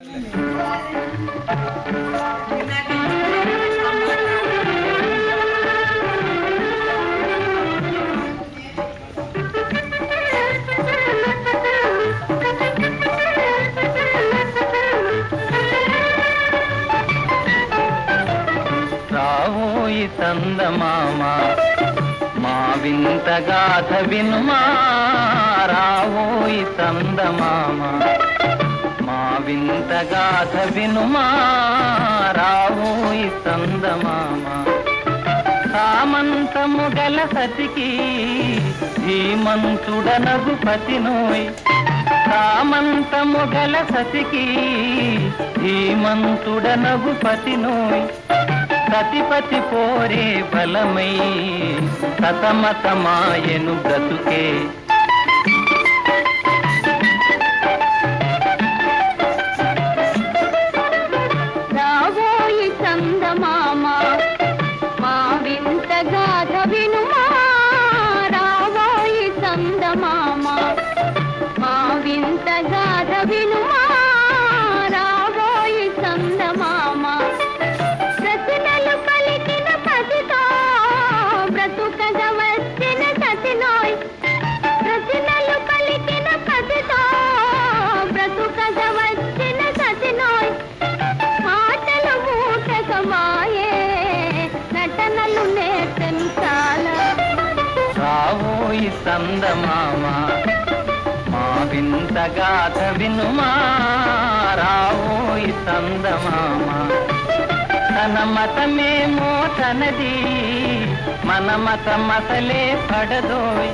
రావోయి చందమామ మా వింత గాథ వినుమా. రావోయి చందమామ. మా వింత గాథ వినుమా రావోయి చందమామ. సామంతము గల సతికి ధీమంతుడనగు పతినోయ్. సామంతము గల సతికి ధీమంతుడనగు పతినోయ్. సతిపతి పోరే బలమై సతమతమాయను బ్రతుకే రావోయి చందమామ మా వింత గాథ వినుమా? రావోయి చందమామ తన మతమేమో తనది మన మత మతలే పడదోయ్.